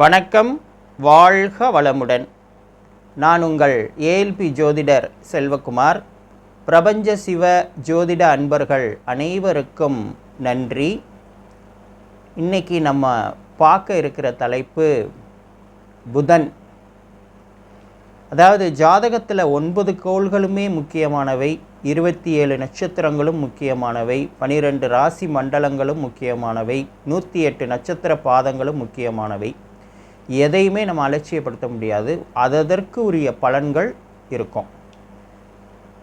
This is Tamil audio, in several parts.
வணக்கம் வாழ்க வளமுடன். நான் உங்கள் ஏஎல்பி ஜோதிடர் செல்வகுமார். பிரபஞ்ச சிவ ஜோதிட அன்பர்கள் அனைவருக்கும் நன்றி. இன்னைக்கு நம்ம பார்க்க இருக்கிற தலைப்பு புதன். அதாவது ஜாதகத்தில் ஒன்பது கோள்களுமே முக்கியமானவை இருபத்தி ஏழு நட்சத்திரங்களும் முக்கியமானவை பனிரெண்டு ராசி மண்டலங்களும் முக்கியமானவை நூற்றி எட்டு நட்சத்திர பாதங்களும் முக்கியமானவை. எதையுமே நம்ம அலட்சியப்படுத்த முடியாது. அதற்கு உரிய பலன்கள் இருக்கும்.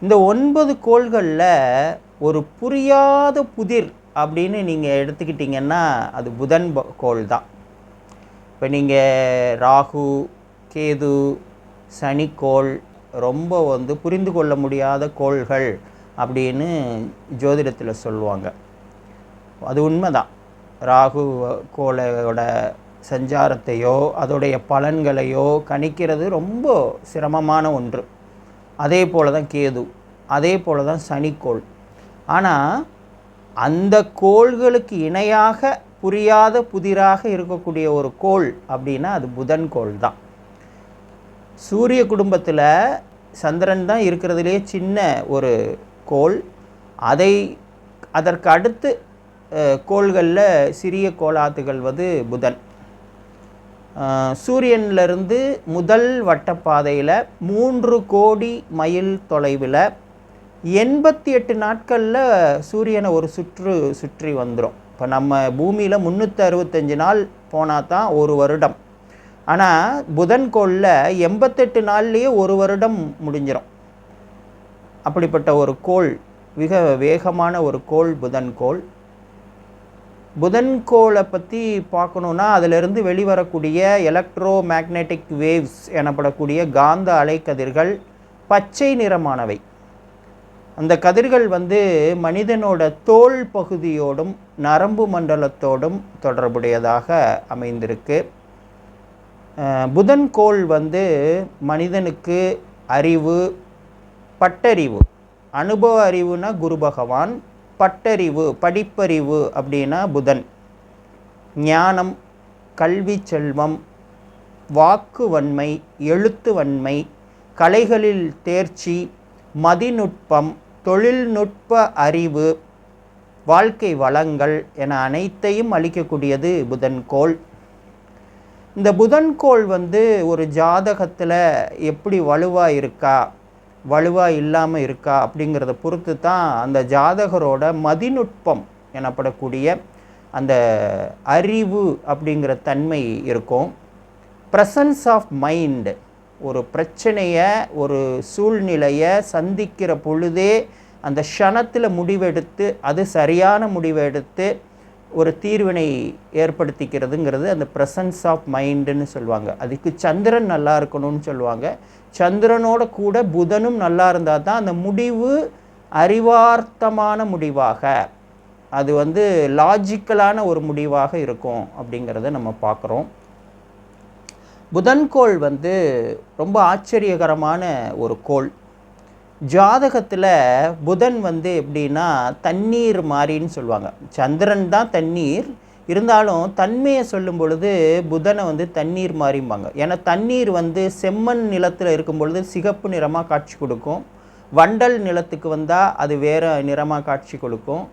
இந்த ஒன்பது கோள்களில் ஒரு புரியாத புதிர் அப்படின்னு நீங்கள் எடுத்துக்கிட்டிங்கன்னா அது புதன் கோள் தான். இப்போ நீங்கள் ராகு கேது சனிக்கோள் ரொம்ப வந்து புரிந்து கொள்ள முடியாத கோள்கள் அப்படின்னு ஜோதிடத்தில் சொல்லுவாங்க. அது உண்மைதான். ராகு கோளோட சஞ்சாரத்தையோ அதோடைய பலன்களையோ கணிக்கிறது ரொம்ப சிரமமான ஒன்று. அதே போல தான் கேது அதே போல தான் சனிக்கோள். ஆனால் அந்த கோள்களுக்கு இணையாக புரியாத புதிராக இருக்கக்கூடிய ஒரு கோள் அப்படின்னா அது புதன் கோள் தான். சூரிய குடும்பத்தில் சந்திரன் தான் இருக்கிறதுலே சின்ன ஒரு கோள். அதை அதற்கு அடுத்து கோள்களில் சிறிய கோளாத்துகள் வந்து புதன். சூரியன்லேருந்து முதல் வட்டப்பாதையில் மூன்று கோடி மைல் தொலைவில் எண்பத்தி எட்டு நாட்களில் சூரியனை ஒரு சுற்று சுற்றி வந்துடும் இப்போ நம்ம பூமியில் முந்நூற்றி அறுபத்தஞ்சு நாள் போனால் தான் ஒரு வருடம். ஆனால் புதன் கோளில் எண்பத்தெட்டு நாள்லேயே ஒரு வருடம் முடிஞ்சிடும் அப்படிப்பட்ட ஒரு கோள் மிக வேகமான ஒரு கோள் புதன் புதன் கோளை பற்றி பார்க்கணுன்னா அதிலிருந்து வெளிவரக்கூடிய எலக்ட்ரோ மேக்னெட்டிக் வேவ்ஸ் எனப்படக்கூடிய காந்த அலைக்கதிர்கள் பச்சை நிறமானவை. அந்த கதிர்கள் வந்து மனிதனோட தோல் பகுதியோடும் நரம்பு மண்டலத்தோடும் தொடர்புடையதாக அமைந்திருக்கு. புதன் கோள் வந்து மனிதனுக்கு அறிவு பட்டறிவு. அனுபவ அறிவுனா குரு பகவான். பட்டறிவு படிப்பறிவு அப்படின்னா புதன். ஞானம் கல்வி செல்வம் வாக்கு வன்மை எழுத்து வன்மை கலைகளில் தேர்ச்சி மதிநுட்பம் தொழில்நுட்ப அறிவு வாழ்க்கை வளங்கள் என அனைத்தையும் அளிக்கக்கூடியது புதன் கோள். இந்த புதன் கோள் வந்து ஒரு ஜாதகத்தில் எப்படி வலுவாக இருக்கா? வலுவாக இல்லாமல் இருக்கா அப்படிங்கிறத பொறுத்து தான் அந்த ஜாதகரோட மதிநுட்பம் எனப்படக்கூடிய அந்த அறிவு அப்படிங்கிற தன்மை இருக்கும். ப்ரெசன்ஸ் ஆஃப் மைண்டு ஒரு பிரச்சனையை ஒரு சூழ்நிலையை சந்திக்கிற பொழுதே அந்த க்ஷணத்தில் முடிவெடுத்து அது சரியான முடிவெடுத்து ஒரு தீர்வினை ஏற்படுத்திக்கிறதுங்கிறது அந்த ப்ரெசன்ஸ் ஆஃப் மைண்டுன்னு சொல்லுவாங்க. அதுக்கு சந்திரன் நல்லா இருக்கணும்னு சொல்லுவாங்க. சந்திரனோட கூட புதனும் நல்லா இருந்தால் தான் அந்த முடிவு அறிவார்த்தமான முடிவாக அது வந்து லாஜிக்கலான ஒரு முடிவாக இருக்கும் அப்படிங்கிறத நம்ம பார்க்குறோம். புதன்கோள் வந்து ரொம்ப ஆச்சரியகரமான ஒரு கோள். ஜாதகத்தில் புதன் வந்து எப்படின்னா தண்ணீர் மாறின்னு சொல்லுவாங்க. சந்திரன் தான் தண்ணீர். இருந்தாலும் தன்மையை சொல்லும் பொழுது புதனை வந்து தண்ணீர் மாறிம்பாங்க. ஏன்னா தண்ணீர் வந்து செம்மண் நிலத்தில் இருக்கும் பொழுது சிகப்பு நிறமாக காட்சி கொடுக்கும். வண்டல் நிலத்துக்கு வந்தால் அது வேறு நிறமாக காட்சி கொடுக்கும்.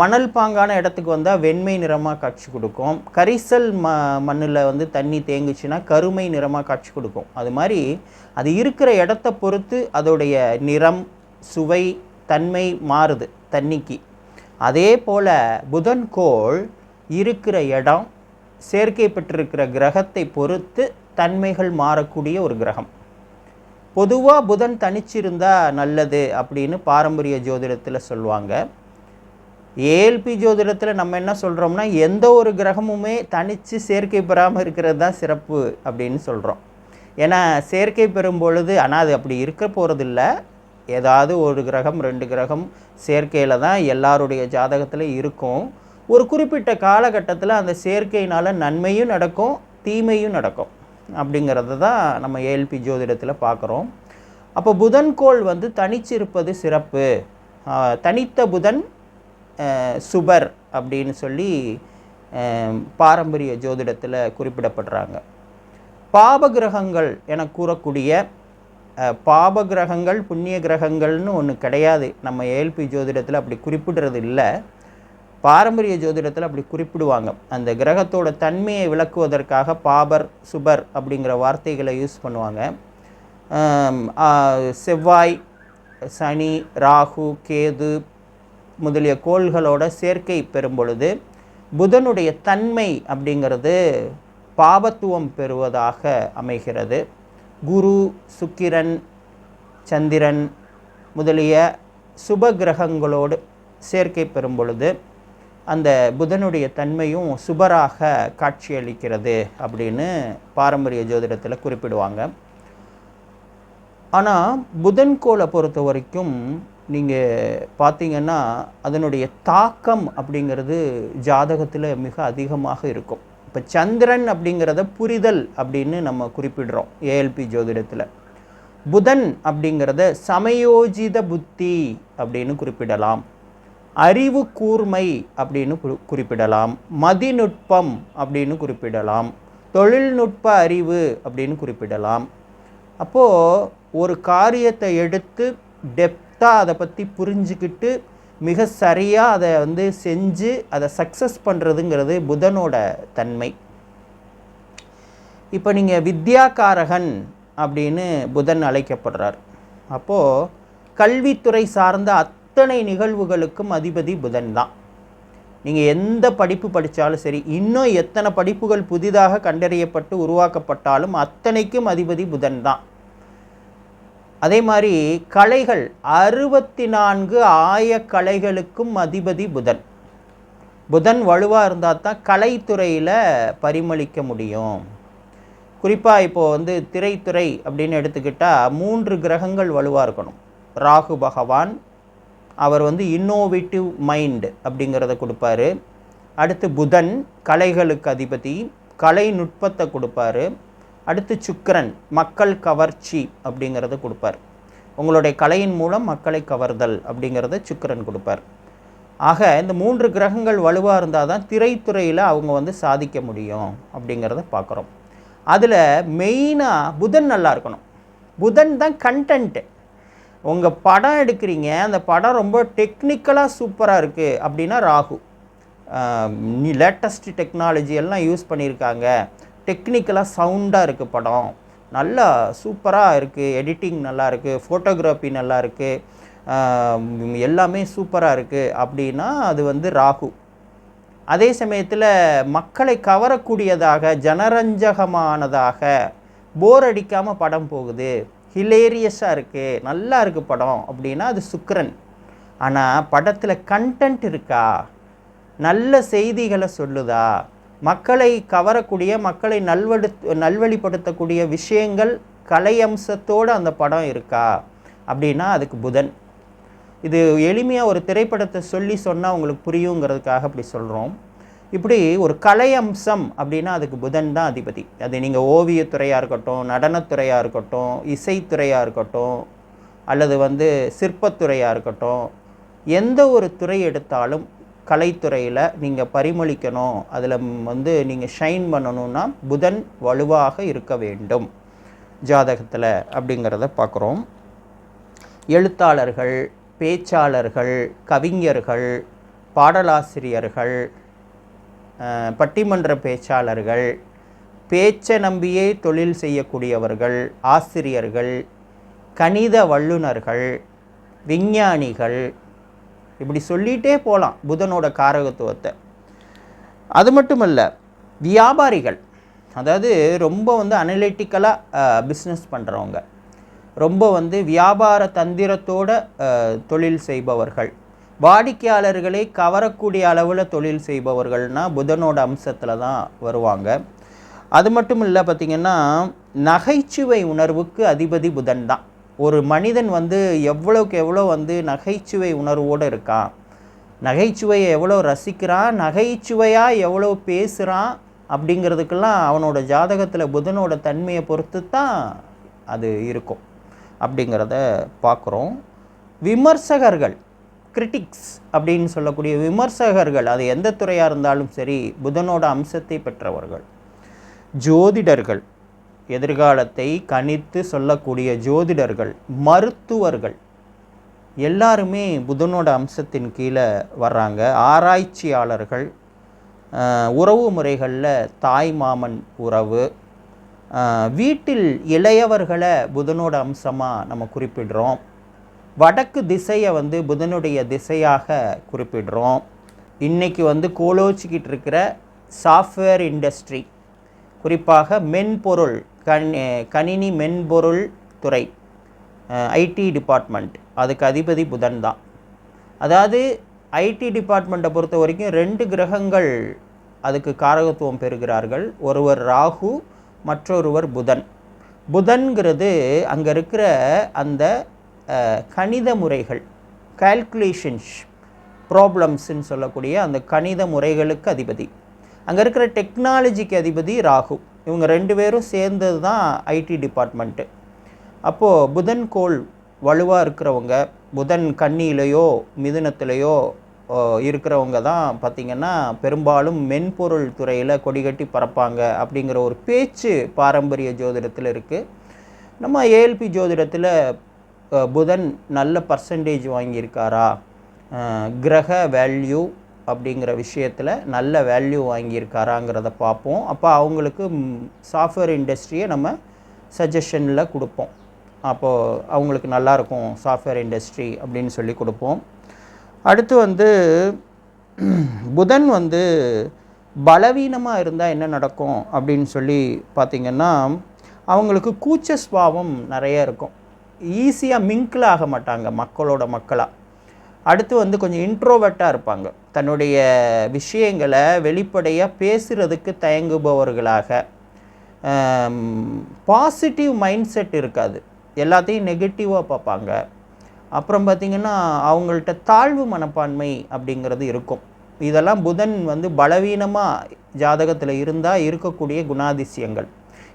மணல் பாங்கான இடத்துக்கு வந்தால் வெண்மை நிறமாக காட்சி கொடுக்கும். கரிசல் ம மண்ணில் வந்து தண்ணி தேங்குச்சுன்னா கருமை நிறமாக காட்சி கொடுக்கும். அது மாதிரி அது இருக்கிற இடத்த பொறுத்து அதோடைய நிறம் சுவை தன்மை மாறுது தண்ணிக்கு. அதே போல் புதன் கோள் இருக்கிற இடம் சேர்க்கை பெற்றிருக்கிற கிரகத்தை பொறுத்து தன்மைகள் மாறக்கூடிய ஒரு கிரகம். பொதுவாக புதன் தனிச்சிருந்தால் நல்லது அப்படின்னு பாரம்பரிய ஜோதிடத்தில் சொல்லுவாங்க. ஏஎல்பி ஜோதிடத்தில் நம்ம என்ன சொல்கிறோம்னா எந்த ஒரு கிரகமுமே தனித்து சேர்க்கை பெறாமல் இருக்கிறது தான் சிறப்பு அப்படின்னு சொல்கிறோம் ஏன்னா சேர்க்கை பெறும் பொழுது ஆனால் அது அப்படி இருக்க போகிறதில்ல ஏதாவது ஒரு கிரகம் ரெண்டு கிரகம் சேர்க்கையில் தான் எல்லாருடைய ஜாதகத்தில் இருக்கும். ஒரு குறிப்பிட்ட காலகட்டத்தில் அந்த சேர்க்கையினால் நன்மையும் நடக்கும் தீமையும் நடக்கும். அப்படிங்கிறத தான் நம்ம ஏஎல்பி ஜோதிடத்தில் பார்க்குறோம் அப்போ புதன் கோள் வந்து தனிச்சிருப்பது சிறப்பு. தனித்த புதன் சுபர் அப்படின்னு சொல்லி பாரம்பரிய ஜோதிடத்தில் குறிப்பிடப்படுறாங்க. பாப கிரகங்கள் என கூறக்கூடிய பாபகிரகங்கள் பாப கிரகங்கள் புண்ணிய கிரகங்கள்னு ஒன்று கிடையாது. நம்ம ஏஎல்பி ஜோதிடத்தில் அப்படி குறிப்பிடுறது இல்லை. பாரம்பரிய ஜோதிடத்தில் அப்படி குறிப்பிடுவாங்க. அந்த கிரகத்தோட தன்மையை விளக்குவதற்காக பாபர் சுபர் அப்படிங்கிற வார்த்தைகளை யூஸ் பண்ணுவாங்க. செவ்வாய் சனி ராகு கேது முதலிய கோள்களோட சேர்க்கை பெறும் பொழுது புதனுடைய தன்மை அப்படிங்கிறது பாபத்துவம் பெறுவதாக அமைகிறது. குரு சுக்கிரன் சந்திரன் முதலிய சுப கிரகங்களோடு சேர்க்கை பெறும் பொழுது அந்த புதனுடைய தன்மையும் சுபராக காட்சியளிக்கிறது அப்படின்னு பாரம்பரிய ஜோதிடத்தில் குறிப்பிடுவாங்க. ஆனால் புதன் கோளை பொறுத்த வரைக்கும் நீங்கள் பார்த்தீங்கன்னா அதனுடைய தாக்கம் அப்படிங்கிறது ஜாதகத்தில் மிக அதிகமாக இருக்கும். இப்போ சந்திரன் அப்படிங்கிறத புரிதல் அப்படின்னு நம்ம குறிப்பிடுறோம் ஏஎல்பி ஜோதிடத்தில். புதன் அப்படிங்கிறத சமயோஜித புத்தி அப்படின்னு குறிப்பிடலாம். அறிவு கூர்மை அப்படின்னு குறிப்பிடலாம். மதிநுட்பம் அப்படின்னு குறிப்பிடலாம். தொழில்நுட்ப அறிவு அப்படின்னு குறிப்பிடலாம். அப்போது ஒரு காரியத்தை எடுத்து டெப் கரெக்டாக அதை பற்றி புரிஞ்சுக்கிட்டு மிக சரியாக அதை வந்து செஞ்சு அதை சக்ஸஸ் பண்ணுறதுங்கிறது புதனோட தன்மை. இப்போ நீங்கள் வித்யாகாரகன் அப்படின்னு புதன் அழைக்கப்படுறார். அப்போது கல்வித்துறை சார்ந்த அத்தனை நிகழ்வுகளுக்கும் அதிபதி புதன் தான். நீங்கள் எந்த படிப்பு படித்தாலும் சரி இன்னும் எத்தனை படிப்புகள் புதிதாக கண்டறியப்பட்டு உருவாக்கப்பட்டாலும் அத்தனைக்கும் அதிபதி புதன் தான். அதே மாதிரி கலைகள் அறுபத்தி நான்கு ஆய கலைகளுக்கும் அதிபதி புதன். புதன் வலுவாக இருந்தால் தான் கலைத்துறையில் பரிமளிக்க முடியும். குறிப்பாக இப்போது வந்து திரைத்துறை அப்படின்னு எடுத்துக்கிட்டால் மூன்று கிரகங்கள் வலுவாக இருக்கணும். ராகு பகவான் அவர் வந்து இன்னோவேட்டிவ் மைண்டு அப்படிங்கிறத கொடுப்பாரு. அடுத்து புதன் கலைகளுக்கு அதிபதி கலை நுட்பத்தை கொடுப்பாரு. அடுத்து சுக்கரன் மக்கள் கவர்ச்சி அப்படிங்கிறத கொடுப்பார். உங்களுடைய கலையின் மூலம் மக்களை கவர்தல் அப்படிங்கிறத சுக்கரன் கொடுப்பார். ஆக இந்த மூன்று கிரகங்கள் வலுவாக இருந்தால் தான் திரைத்துறையில் அவங்க வந்து சாதிக்க முடியும் அப்படிங்கிறத பார்க்குறோம் அதில் மெயினாக புதன் நல்லா இருக்கணும். புதன் தான் கண்டென்ட்டு உங்கள் படம் எடுக்கிறீங்க அந்த படம் ரொம்ப டெக்னிக்கலாக சூப்பராக இருக்குது அப்படின்னா ராகு. லேட்டஸ்ட் டெக்னாலஜி எல்லாம் யூஸ் பண்ணியிருக்காங்க. டெக்னிக்கலாக சவுண்டாக இருக்குது படம். நல்லா சூப்பராக இருக்குது எடிட்டிங் நல்லா இருக்குது ஃபோட்டோகிராஃபி நல்லா இருக்குது எல்லாமே சூப்பராக இருக்குது அப்படின்னா அது வந்து ராகு. அதே சமயத்தில் மக்களை கவரக்கூடியதாக ஜனரஞ்சகமானதாக போர் அடிக்காமல் படம் போகுது. ஹிலேரியஸாக இருக்குது நல்லா இருக்குது படம். அப்படின்னா அது சுக்ரன் ஆனால் படத்தில் கண்டென்ட் இருக்கா? நல்ல செய்திகளை சொல்லுதா? மக்களை கவரக்கூடிய மக்களை நல்வடு நல்வழிப்படுத்தக்கூடிய விஷயங்கள் கலையம்சத்தோடு அந்த படம் இருக்கா? அப்படின்னா அதுக்கு புதன். இது எளிமையாக ஒரு திரைப்படத்தை சொல்லி சொன்னால் உங்களுக்கு புரியுங்கிறதுக்காக அப்படி சொல்கிறோம் இப்படி ஒரு கலையம்சம் அப்படின்னா அதுக்கு புதன் தான் அதிபதி. அது நீங்கள் ஓவியத்துறையாக இருக்கட்டும் நடனத்துறையாக இருக்கட்டும் இசைத்துறையாக இருக்கட்டும் அல்லது வந்து சிற்பத்துறையாக இருக்கட்டும் எந்த ஒரு துறை எடுத்தாலும் கலைத்துறையில் நீங்கள் பரிமளிக்கணும். அதில் வந்து நீங்கள் ஷைன் பண்ணணும்னா புதன் வலுவாக இருக்க வேண்டும். ஜாதகத்தில் அப்படிங்கிறத பார்க்குறோம் எழுத்தாளர்கள் பேச்சாளர்கள் கவிஞர்கள் பாடலாசிரியர்கள் பட்டிமன்ற பேச்சாளர்கள் பேச்சை நம்பியே தொழில் செய்யக்கூடியவர்கள் ஆசிரியர்கள் கணித வல்லுனர்கள் விஞ்ஞானிகள் இப்படி சொல்லிகிட்டே போகலாம் புதனோட காரகத்துவத்தை. அது மட்டும் வியாபாரிகள் அதாவது ரொம்ப வந்து அனலிட்டிக்கலாக பிஸ்னஸ் பண்ணுறவங்க ரொம்ப வந்து வியாபார தந்திரத்தோட தொழில் செய்பவர்கள் வாடிக்கையாளர்களை கவரக்கூடிய அளவில் தொழில் செய்பவர்கள்னால் புதனோட அம்சத்தில் தான் வருவாங்க. அது மட்டும் இல்லை பார்த்திங்கன்னா நகைச்சுவை உணர்வுக்கு அதிபதி புதன் தான். ஒரு மனிதன் வந்து எவ்வளோக்கு எவ்வளோ வந்து நகைச்சுவை உணர்வோடு இருக்கான்? நகைச்சுவையை எவ்வளோ ரசிக்கிறான்? நகைச்சுவையாக எவ்வளோ பேசுகிறான்? அப்படிங்கிறதுக்கெல்லாம் அவனோட ஜாதகத்தில் புதனோட தன்மையை பொறுத்து தான் அது இருக்கும். அப்படிங்கிறத பார்க்குறோம். விமர்சகர்கள் கிரிட்டிக்ஸ் அப்படின்னு சொல்லக்கூடிய விமர்சகர்கள் அது எந்த துறையாக இருந்தாலும் சரி புதனோட அம்சத்தை பெற்றவர்கள். ஜோதிடர்கள் எதிர்காலத்தை கணித்து சொல்லக்கூடிய ஜோதிடர்கள் மருத்துவர்கள் எல்லாருமே புதனோட அம்சத்தின் கீழே வர்றாங்க. ஆராய்ச்சியாளர்கள் உறவு முறைகளில் தாய் மாமன் உறவு வீட்டில் இளையவர்களை புதனோட அம்சமாக நம்ம குறிப்பிடுறோம். வடக்கு திசையை வந்து புதனுடைய திசையாக குறிப்பிடுறோம். இன்றைக்கி வந்து கோலோச்சிக்கிட்டு இருக்கிற சாஃப்ட்வேர் இண்டஸ்ட்ரி குறிப்பாக மென்பொருள் கண் கணினி மென்பொருள் துறை ஐடி டிபார்ட்மெண்ட். அதுக்கு அதிபதி புதன் தான். அதாவது ஐடி டிபார்ட்மெண்ட்டை பொறுத்த வரைக்கும் ரெண்டு கிரகங்கள் அதுக்கு காரகத்துவம் பெறுகிறார்கள். ஒருவர் ராகு மற்றொருவர் புதன். புதன்கிறது அங்கே இருக்கிற அந்த கணித முறைகள் கால்குலேஷன்ஸ் ப்ராப்ளம்ஸ்ன்னு சொல்லக்கூடிய அந்த கணித முறைகளுக்கு அதிபதி. அங்கே இருக்கிற டெக்னாலஜிக்கு அதிபதி ராகு. இவங்க ரெண்டு பேரும் சேர்ந்தது தான் ஐடி டிபார்ட்மெண்ட்டு. அப்போது புதன் கோள் வலுவாக இருக்கிறவங்க புதன் கண்ணியிலையோ மிதுனத்திலேயோ இருக்கிறவங்க தான் பார்த்திங்கன்னா பெரும்பாலும் மென்பொருள் துறையில் கொடிகட்டி பறப்பாங்க அப்படிங்கிற ஒரு பேச்சு பாரம்பரிய ஜோதிடத்தில் இருக்குது நம்ம ஏஎல்பி ஜோதிடத்தில் புதன் நல்ல பர்சன்டேஜ் வாங்கியிருக்காரா? கிரக வேல்யூ அப்படிங்கிற விஷயத்தில் நல்ல வேல்யூ வாங்கியிருக்காராங்கிறத பார்ப்போம். அப்போ அவங்களுக்கு சாஃப்ட்வேர் இண்டஸ்ட்ரியை நம்ம சஜஷனில் கொடுப்போம். அப்போது அவங்களுக்கு நல்லாயிருக்கும் சாஃப்ட்வேர் இண்டஸ்ட்ரி அப்படின்னு சொல்லி கொடுப்போம். அடுத்து வந்து புதன் வந்து பலவீனமாக இருந்தால் என்ன நடக்கும் அப்படின்னு சொல்லி பார்த்திங்கன்னா அவங்களுக்கு கூச்ச சுபாவம் நிறைய இருக்கும். ஈஸியாக மிங்கிள் ஆக மாட்டாங்க மக்களோட மக்களாக அடுத்து வந்து கொஞ்சம் இன்ட்ரோவர்ட்டாக இருப்பாங்க. தன்னுடைய விஷயங்களை வெளிப்படையாக பேசுகிறதுக்கு தயங்குபவர்களாக பாசிட்டிவ் மைண்ட் செட் இருக்காது. எல்லாத்தையும் நெகட்டிவாக பார்ப்பாங்க. அப்புறம் பார்த்திங்கன்னா அவங்கள்ட்ட தாழ்வு மனப்பான்மை அப்படிங்கிறது இருக்கும். இதெல்லாம் புதன் வந்து பலவீனமாக ஜாதகத்தில் இருந்தால் இருக்கக்கூடிய குணாதிசயங்கள்.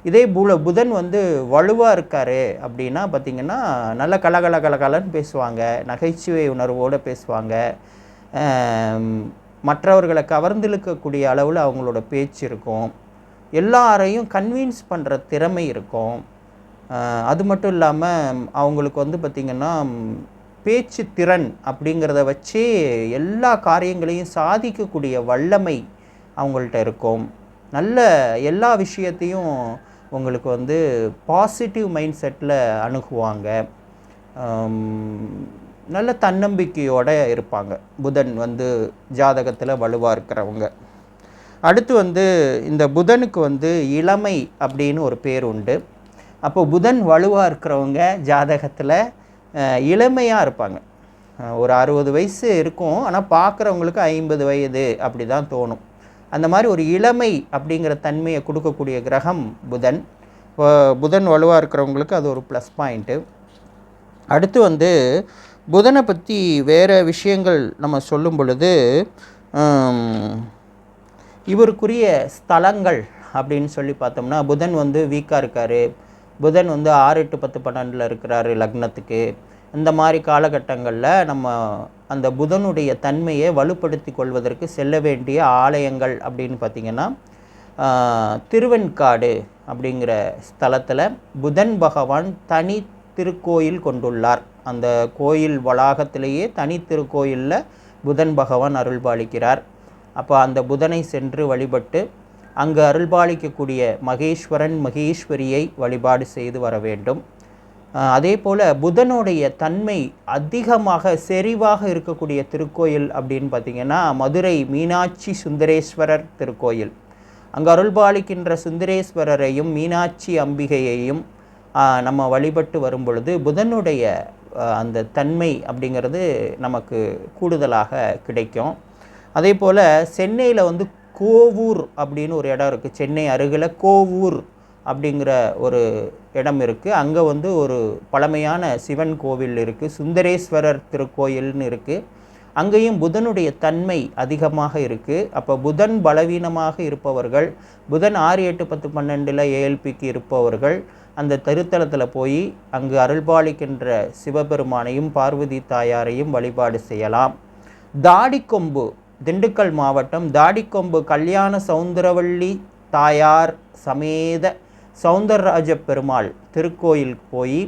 இதே புல புதன் வந்து வலுவாக இருக்கார் அப்படின்னா பார்த்திங்கன்னா நல்ல கலகல கலகலன்னு பேசுவாங்க. நகைச்சுவை உணர்வோடு பேசுவாங்க. மற்றவர்களை கவர்ந்திழுக்கக்கூடிய அளவில் அவங்களோட பேச்சு இருக்கும். எல்லாரையும் கன்வின்ஸ் பண்ணுற திறமை இருக்கும். அது மட்டும் இல்லாமல் அவங்களுக்கு வந்து பார்த்திங்கன்னா பேச்சு திறன் அப்படிங்கிறத வச்சு எல்லா காரியங்களையும் சாதிக்கக்கூடிய வல்லமை அவங்கள்ட்ட இருக்கும். நல்ல எல்லா விஷயத்தையும் உங்களுக்கு வந்து பாசிட்டிவ் மைண்ட் செட்டில் அணுகுவாங்க நல்ல தன்னம்பிக்கையோடு இருப்பாங்க. புதன் வந்து ஜாதகத்தில் வலுவாக இருக்கிறவங்க. அடுத்து வந்து இந்த புதனுக்கு வந்து இளமை அப்படின்னு ஒரு பேர் உண்டு. அப்போ புதன் வலுவாக இருக்கிறவங்க ஜாதகத்தில் இளமையாக இருப்பாங்க. ஒரு அறுபது வயசு இருக்கும். ஆனால் பார்க்குறவங்களுக்கு ஐம்பது வயது அப்படி தான் தோணும். அந்த மாதிரி ஒரு இளமை அப்படிங்கிற தன்மையை கொடுக்கக்கூடிய கிரகம் புதன். இப்போ புதன் வலுவாக இருக்கிறவங்களுக்கு அது ஒரு ப்ளஸ் பாயிண்ட்டு அடுத்து வந்து புதனை பற்றி வேறு விஷயங்கள் நம்ம சொல்லும் பொழுது இவருக்குரிய ஸ்தலங்கள் அப்படின்னு சொல்லி பார்த்தோம்னா புதன் வந்து வீக்காக இருக்கார். புதன் வந்து ஆறு எட்டு பத்து பன்னெண்டில் இருக்கிறாரு லக்னத்துக்கு. இந்த மாதிரி காலகட்டங்களில் நம்ம அந்த புதனுடைய தன்மையை வலுப்படுத்தி கொள்வதற்கு செல்ல வேண்டிய ஆலயங்கள் அப்படின்னு பார்த்திங்கன்னா திருவெண்காடு அப்படிங்கிற ஸ்தலத்தில் புதன் பகவான் தனி திருக்கோயில் கொண்டுள்ளார். அந்த கோயில் வளாகத்திலேயே தனி திருக்கோயிலில் புதன் பகவான் அருள்பாலிக்கிறார். அப்போ அந்த புதனை சென்று வழிபட்டு அங்கு அருள்பாலிக்கக்கூடிய மகேஸ்வரன் மகேஸ்வரியை வழிபாடு செய்து வர வேண்டும். அதே போல் புதனுடைய தன்மை அதிகமாக செறிவாக இருக்கக்கூடிய திருக்கோயில் அப்படின்னு பார்த்திங்கன்னா மதுரை மீனாட்சி சுந்தரேஸ்வரர் திருக்கோயில். அங்கே அருள்பாலிக்கின்ற சுந்தரேஸ்வரரையும் மீனாட்சி அம்பிகையையும் நம்ம வழிபட்டு வரும் பொழுது புதனுடைய அந்த தன்மை அப்படிங்கிறது நமக்கு கூடுதலாக கிடைக்கும். அதே போல் சென்னையில் வந்து கோவூர் அப்படின்னு ஒரு இடம் இருக்குது சென்னை அருகில் கோவூர் அப்படிங்கிற ஒரு இடம் இருக்குது அங்கே வந்து ஒரு பழமையான சிவன் கோவில் இருக்குது சுந்தரேஸ்வரர் திருக்கோயில்னு இருக்குது அங்கேயும் புதனுடைய தன்மை அதிகமாக இருக்குது அப்போ புதன் பலவீனமாக இருப்பவர்கள் புதன் ஆறு எட்டு பத்து பன்னெண்டில் ஏஎல்பிக்கு இருப்பவர்கள் அந்த திருத்தலத்தில் போய் அங்கு அருள்பாலிக்கின்ற சிவபெருமானையும் பார்வதி தாயாரையும் வழிபாடு செய்யலாம். தாடிக்கொம்பு திண்டுக்கல் மாவட்டம் தாடிக்கொம்பு கல்யாண சௌந்தரவள்ளி தாயார் சமேத சவுந்தரராஜ பெருமாள் திருக்கோயிலுக்கு போய்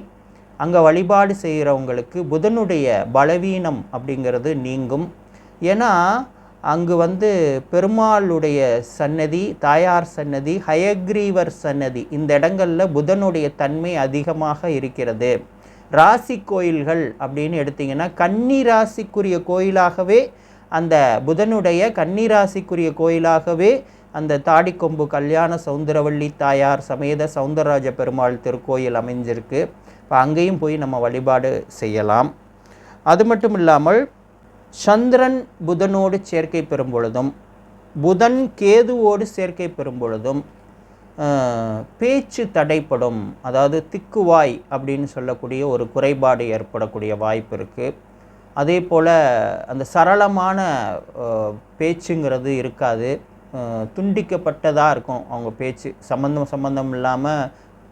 அங்கே வழிபாடு செய்கிறவங்களுக்கு புதனுடைய பலவீனம் அப்படிங்கிறது நீங்கும். ஏன்னா அங்கு வந்து பெருமாளுடைய சன்னதி தாயார் சன்னதி ஹயக்ரீவர் சன்னதி இந்த இடங்களில் புதனுடைய தன்மை அதிகமாக இருக்கிறது. ராசி கோயில்கள் அப்படின்னு எடுத்திங்கன்னா கன்னி ராசிக்குரிய கோயிலாகவே அந்த புதனுடைய கன்னி ராசிக்குரிய கோயிலாகவே அந்த தாடிக்கொம்பு கல்யாண சௌந்தரவள்ளி தாயார் சமேத சௌந்தரராஜ பெருமாள் திருக்கோயில் அமைஞ்சிருக்கு. இப்போ அங்கேயும் போய் நம்ம வழிபாடு செய்யலாம். அது மட்டும் இல்லாமல் சந்திரன் புதனோடு சேர்க்கை பெறும் பொழுதும் புதன் கேதுவோடு சேர்க்கை பெறும் பொழுதும் பேச்சு தடைப்படும். அதாவது திக்குவாய் அப்படின்னு சொல்லக்கூடிய ஒரு குறைபாடு ஏற்படக்கூடிய வாய்ப்பு இருக்குது அதே போல் அந்த சரளமான பேச்சுங்கிறது இருக்காது. துண்டிக்கப்பட்டதாக இருக்கும் அவங்க பேச்சு. சம்மந்தம் சம்மந்தம் இல்லாமல்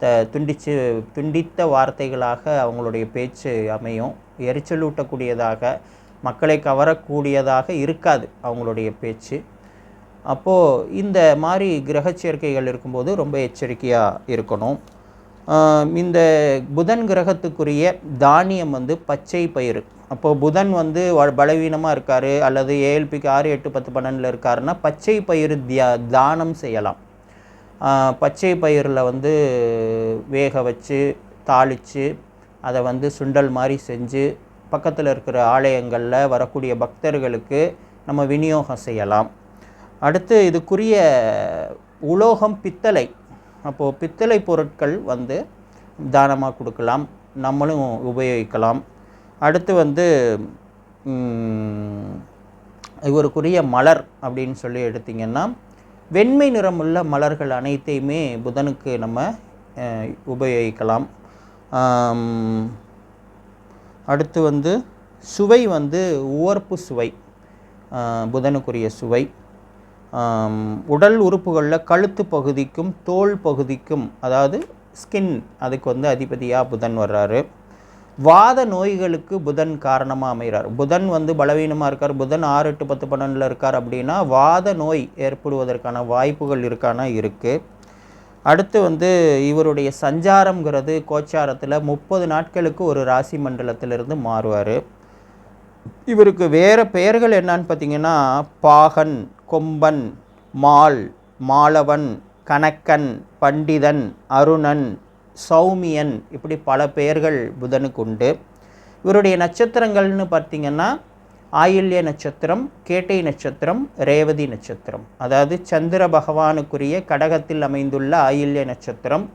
த துண்டிச்சு துண்டித்த வார்த்தைகளாக அவங்களுடைய பேச்சு அமையும். எரிச்சலூட்டக்கூடியதாக மக்களை கவரக்கூடியதாக இருக்காது அவங்களுடைய பேச்சு. அப்போது இந்த மாதிரி கிரக சேர்க்கைகள் இருக்கும்போது ரொம்ப எச்சரிக்கையாக இருக்கணும். இந்த புதன் கிரகத்துக்குரிய தானியம் வந்து பச்சை பயிறு. அப்போது புதன் வந்து பலவீனமாக இருக்கார் அல்லது ஏஎல்பிக்கு ஆறு எட்டு பத்து பன்னெண்டில் இருக்காருன்னா பச்சை பயிறு தியா தானம் செய்யலாம். பச்சை பயிரில் வந்து வேக வச்சு தாளித்து அதை வந்து சுண்டல் மாதிரி செஞ்சு பக்கத்தில் இருக்கிற ஆலயங்களில் வரக்கூடிய பக்தர்களுக்கு நம்ம விநியோகம் செய்யலாம். அடுத்து இதுக்குரிய உலோகம் பித்தளை. அப்போது பித்தளை பொருட்கள் வந்து தானமாக கொடுக்கலாம் நம்மளும் உபயோகிக்கலாம். அடுத்து வந்து ம், இவருக்குரிய மலர் அப்படின்னு சொல்லி எடுத்திங்கன்னா வெண்மை நிறமுள்ள மலர்கள் அனைத்தையுமே புதனுக்கு நம்ம உபயோகிக்கலாம். அடுத்து வந்து சுவை வந்து உவர்ப்பு சுவை புதனுக்குரிய சுவை. உடல் உறுப்புகளில் கழுத்து பகுதிக்கும் தோல் பகுதிக்கும் அதாவது ஸ்கின் அதுக்கு வந்து அதிபதியாக புதன் வர்றாரு. வாத நோய்களுக்கு புதன் காரணமாக அமைகிறார். புதன் வந்து பலவீனமாக இருக்கார். புதன் ஆறு எட்டு பத்து பன்னெண்டில் இருக்கார் அப்படின்னா வாத நோய் ஏற்படுவதற்கான வாய்ப்புகள் இருக்கான இருக்குது அடுத்து வந்து இவருடைய சஞ்சாரம்ங்கிறது கோச்சாரத்தில் முப்பது நாட்களுக்கு ஒரு ராசி மண்டலத்திலிருந்து மாறுவார். இவருக்கு வேறு பெயர்கள் என்னன்னு பார்த்தீங்கன்னா பாகன் கொம்பன் மால் மாலவன் கணக்கன் பண்டிதன் அருணன் சௌமியன் இப்படி பல பெயர்கள் புதனுக்கு உண்டு. இவருடைய நட்சத்திரங்கள்னு பார்த்தீங்கன்னா ஆயில்ய நட்சத்திரம் கேட்டை நட்சத்திரம் ரேவதி நட்சத்திரம். அதாவது சந்திர பகவானுக்குரிய கடகத்தில் அமைந்துள்ள ஆயில்ய நட்சத்திரம்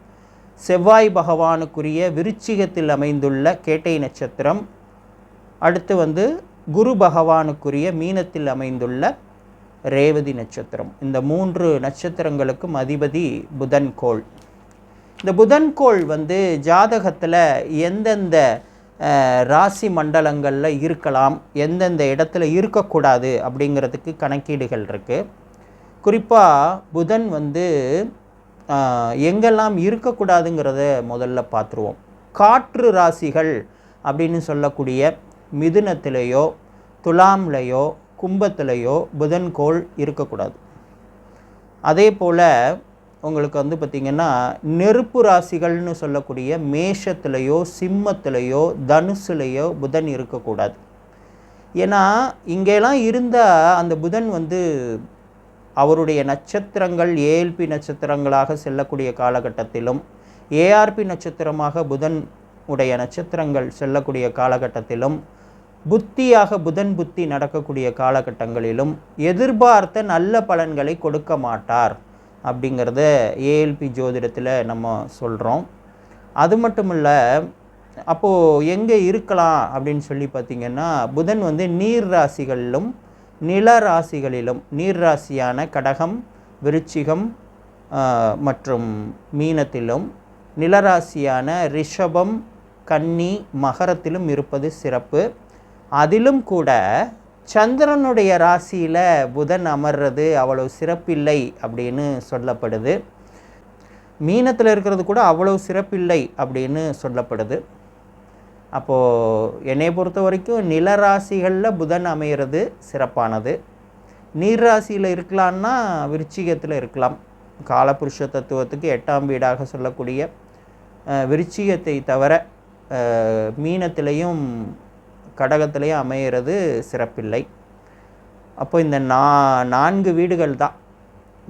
செவ்வாய் பகவானுக்குரிய விருச்சிகத்தில் அமைந்துள்ள கேட்டை நட்சத்திரம் அடுத்து வந்து குரு பகவானுக்குரிய மீனத்தில் அமைந்துள்ள ரேவதி நட்சத்திரம். இந்த மூன்று நட்சத்திரங்களுக்கும் அதிபதி புதன் கோள் இந்த புதன் கோள் வந்து ஜாதகத்தில் எந்தெந்த ராசி மண்டலங்களில் இருக்கலாம் எந்தெந்த இடத்துல இருக்கக்கூடாது அப்படிங்கிறதுக்கு கணக்கீடுகள் இருக்குது குறிப்பாக புதன் வந்து எங்கெல்லாம் இருக்கக்கூடாதுங்கிறத முதல்ல பார்த்துருவோம் காற்று ராசிகள் அப்படின்னு சொல்லக்கூடிய மிதுனத்திலேயோ துலாம்லேயோ கும்பத்திலேயோ புதன் கோள் இருக்கக்கூடாது. அதே போல் உங்களுக்கு வந்து பார்த்திங்கன்னா நெருப்பு ராசிகள்னு சொல்லக்கூடிய மேஷத்துலேயோ சிம்மத்திலேயோ தனுசுலேயோ புதன் இருக்கக்கூடாது. ஏன்னா இங்கெல்லாம் இருந்தால் அந்த புதன் வந்து அவருடைய நட்சத்திரங்கள் ஏஎல்பி நட்சத்திரங்களாக செல்லக்கூடிய காலகட்டத்திலும் ஏஆர்பி நட்சத்திரமாக புதன் உடைய நட்சத்திரங்கள் செல்லக்கூடிய காலகட்டத்திலும் புத்தியாக புதன் புத்தி நடக்கக்கூடிய காலகட்டங்களிலும் எதிர்பார்த்த நல்ல பலன்களை கொடுக்க மாட்டார் அப்படிங்கிறத ஏஎல்பி ஜோதிடத்தில் நம்ம சொல்கிறோம் அது மட்டும் இல்லை அப்போது எங்கே இருக்கலாம் அப்படின்னு சொல்லி பார்த்தீங்கன்னா புதன் வந்து நீர் ராசிகளிலும் நில ராசிகளிலும் நீர் ராசியான கடகம் விருச்சிகம் மற்றும் மீனத்திலும் நிலராசியான ரிஷபம் கன்னி மகரத்திலும் இருப்பது சிறப்பு. அதிலும் கூட சந்திரனுடைய ராசியில் புதன் அமர்றது அவ்வளோ சிறப்பில்லை அப்படின்னு சொல்லப்படுது. மீனத்தில் இருக்கிறது கூட அவ்வளோ சிறப்பில்லை அப்படின்னு சொல்லப்படுது. அப்போது என்னை பொறுத்த வரைக்கும் நில ராசிகளில் புதன் அமைகிறது சிறப்பானது. நீர் ராசியில் இருக்கலான்னா விருச்சிகத்தில் இருக்கலாம். காலபுருஷ தத்துவத்துக்கு எட்டாம் வீடாக சொல்லக்கூடிய விருச்சிகத்தை தவிர மீனத்திலையும் கடகத்திலேயே அமையிறது சிறப்பில்லை. அப்போ இந்த நா நான்கு வீடுகள் தான்.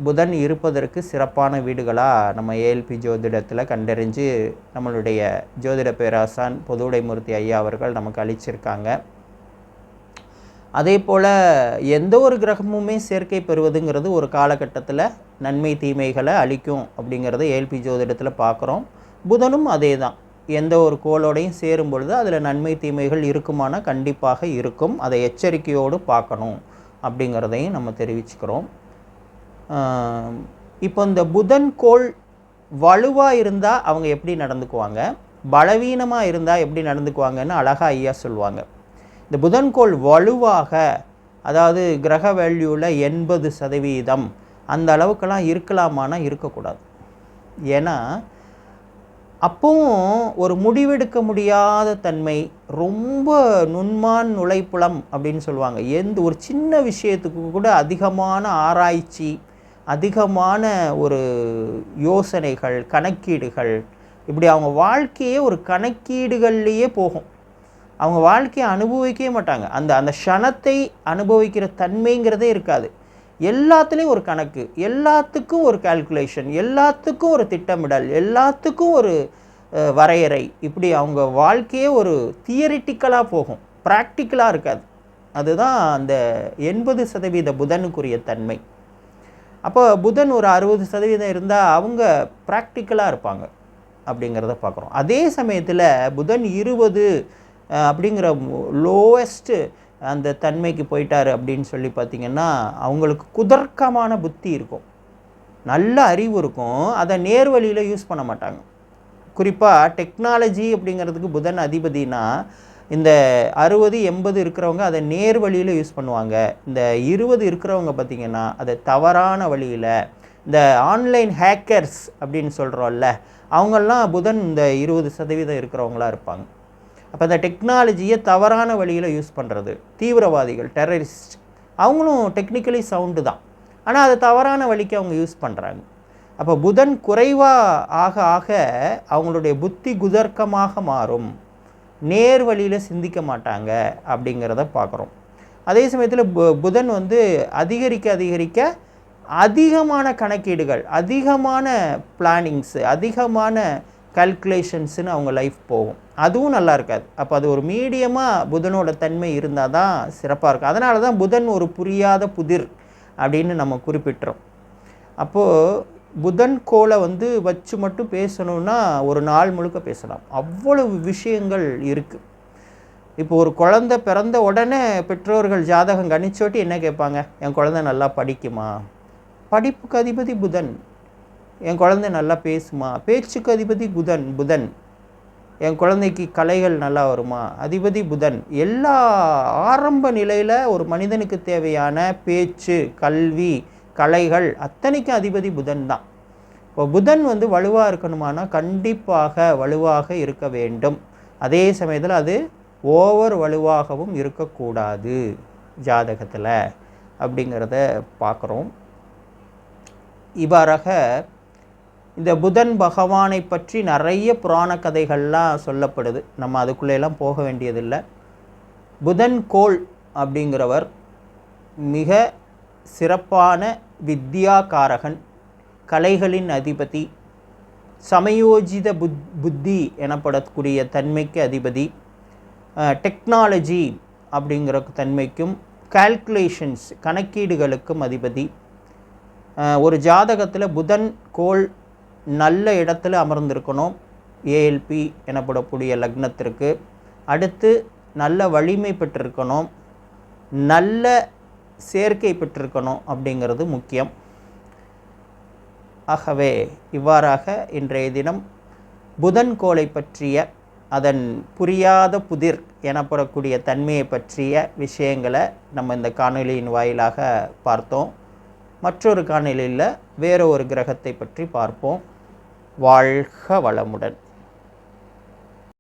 புதன் இருப்பதற்கு சிறப்பான வீடுகளாக நம்ம ஏஎல்பி ஜோதிடத்தில் கண்டறிஞ்சு நம்மளுடைய ஜோதிட பேராசான் பொதுவுடைமூர்த்தி ஐயா அவர்கள் நமக்கு அளிச்சிருக்காங்க. அதே போல் எந்த ஒரு கிரகமுமே சேர்க்கை பெறுவதுங்கிறது ஒரு காலகட்டத்தில் நன்மை தீமைகளை அளிக்கும் அப்படிங்கிறத ஏல்பி ஜோதிடத்தில் பார்க்குறோம் புதனும் அதே தான் எந்த ஒரு கோளோடையும் சேரும் பொழுது அதில் நன்மை தீமைகள் இருக்குமானா கண்டிப்பாக இருக்கும். அதை எச்சரிக்கையோடு பார்க்கணும் அப்படிங்கிறதையும் நம்ம தெரிவிச்சுக்கிறோம். இப்போ இந்த புதன் கோள் வலுவாக இருந்தால் அவங்க எப்படி நடந்துக்குவாங்க? பலவீனமாக இருந்தால் எப்படி நடந்துக்குவாங்கன்னு அழகா ஐயா சொல்லுவாங்க. இந்த புதன் கோள் வலுவாக அதாவது கிரக வேல்யூவில் எண்பது சதவீதம் அந்த அளவுக்கெல்லாம் இருக்கலாமானா இருக்கக்கூடாது. ஏன்னா அப்பவும் ஒரு முடிவெடுக்க முடியாத தன்மை ரொம்ப நுண்மான் நுழைப்புலம் அப்படின்னு சொல்லுவாங்க. எந்த ஒரு சின்ன விஷயத்துக்கு கூட அதிகமான ஆராய்ச்சி அதிகமான ஒரு யோசனைகள் கணக்கீடுகள் இப்படி அவங்க வாழ்க்கையே ஒரு கணக்கீடுகள்லேயே போகும். அவங்க வாழ்க்கையை அனுபவிக்கவே மாட்டாங்க. அந்த அந்த க்ஷணத்தை அனுபவிக்கிற தன்மைங்கிறதே இருக்காது. எல்லாத்துலேயும் ஒரு கணக்கு எல்லாத்துக்கும் ஒரு கால்குலேஷன் எல்லாத்துக்கும் ஒரு திட்டமிடல் எல்லாத்துக்கும் ஒரு வரையறை. இப்படி அவங்க வாழ்க்கையே ஒரு தியரிட்டிக்கலாக போகும். ப்ராக்டிக்கலாக இருக்காது. அதுதான் அந்த எண்பது சதவீத புதனுக்குரிய தன்மை. அப்போ புதன் ஒரு அறுபது சதவீதம் இருந்தால் அவங்க ப்ராக்டிக்கலாக இருப்பாங்க அப்படிங்கிறத பார்க்குறோம். அதே சமயத்தில் புதன் இருபது அப்படிங்கிற லோவஸ்ட்டு அந்த தன்மைக்கு போயிட்டார் அப்படின்னு சொல்லி பார்த்தீங்கன்னா அவங்களுக்கு குதர்க்கமான புத்தி இருக்கும். நல்ல அறிவு இருக்கும். அதை நேர்வழியில் யூஸ் பண்ண மாட்டாங்க. குறிப்பாக டெக்னாலஜி அப்படிங்கிறதுக்கு புதன் அதிபதினா இந்த அறுபது எண்பது இருக்கிறவங்க அதை நேர் வழியில் யூஸ் பண்ணுவாங்க. இந்த இருபது இருக்கிறவங்க பார்த்திங்கன்னா அதை தவறான வழியில் இந்த ஆன்லைன் ஹேக்கர்ஸ் அப்படின்னு சொல்கிறோம்ல அவங்கெல்லாம் புதன் இந்த இருபது சதவீதம் இருக்கிறவங்களா இருப்பாங்க. அப்போ இந்த டெக்னாலஜியை தவறான வழியில் யூஸ் பண்ணுறது தீவிரவாதிகள் டெரரிஸ்ட் அவங்களும் டெக்னிக்கலி சவுண்டு தான். ஆனால் அதை தவறான வழிக்கு அவங்க யூஸ் பண்ணுறாங்க அப்போ புதன் குறைவாக ஆக ஆக அவங்களுடைய புத்தி குதர்க்கமாக மாறும். நேர் வழியில் சிந்திக்க மாட்டாங்க அப்படிங்கிறத பார்க்குறோம் அதே சமயத்தில் பு புதன் வந்து அதிகரிக்க அதிகரிக்க அதிகமான கணக்கீடுகள் அதிகமான பிளானிங்ஸு அதிகமான கல்குலேஷன்ஸுன்னு அவங்க லைஃப் போகும். அதுவும் நல்லா இருக்காது. அப்போ அது ஒரு மீடியமாக புதனோட தன்மை இருந்தால் தான் சிறப்பாக இருக்கும். அதனால தான் புதன் ஒரு புரியாத புதிர் அப்படின்னு நம்ம குறிப்பிட்டுறோம். அப்போது புதன் கோலை வந்து வச்சு மட்டும் பேசணும்னா ஒரு நாள் முழுக்க பேசலாம். அவ்வளவு விஷயங்கள் இருக்குது இப்போ ஒரு குழந்தை பிறந்த உடனே பெற்றோர்கள் ஜாதகம் கணிச்சோட்டி என்ன கேட்பாங்க? என் குழந்தை நல்லா படிக்குமா? படிப்புக்கு அதிபதி புதன். என் குழந்தை நல்லா பேசுமா? பேச்சுக்கு அதிபதி புதன் புதன். என் குழந்தைக்கு கலைகள் நல்லா வருமா? அதிபதி புதன். எல்லா ஆரம்ப நிலையில் ஒரு மனிதனுக்கு தேவையான பேச்சு கல்வி கலைகள் அத்தனைக்கும் அதிபதி புதன் தான். இப்போ புதன் வந்து வலுவாக இருக்கணுமானா கண்டிப்பாக வலுவாக இருக்க வேண்டும். அதே சமயத்தில் அது ஓவர் வலுவாகவும் இருக்கக்கூடாது ஜாதகத்தில் அப்படிங்கிறத பார்க்குறோம். இவ்வாறாக இந்த புதன் பகவானை பற்றி நிறைய புராண கதைகள்லாம் சொல்லப்படுது. நம்ம அதுக்குள்ளேலாம் போக வேண்டியதில்லை. புதன் கோள் அப்படிங்கிறவர் மிக சிறப்பான வித்யாகாரகன் கலைகளின் அதிபதி சமயோஜித புத் புத்தி எனப்படக்கூடிய தன்மைக்கு அதிபதி டெக்னாலஜி அப்படிங்கிற தன்மைக்கும் கால்குலேஷன்ஸ் கணக்கீடுகளுக்கும் அதிபதி. ஒரு ஜாதகத்தில் புதன் கோள் நல்ல இடத்துல அமர்ந்திருக்கணும். ஏஎல்பி எனப்படக்கூடிய லக்னத்திற்கு. அடுத்து நல்ல வலிமை பெற்றிருக்கணும். நல்ல சேர்க்கை பெற்றிருக்கணும் அப்படிங்கிறது முக்கியம். ஆகவே இவ்வாறாக இன்றைய தினம் புதன் கோளை பற்றிய அதன் புரியாத புதிர் எனப்படக்கூடிய தன்மையை பற்றிய விஷயங்களை நம்ம இந்த காணொலியின் வாயிலாக பார்த்தோம். மற்றொரு காணொலியில் வேறு ஒரு கிரகத்தை பற்றி பார்ப்போம். வாழ்க வளமுடன்.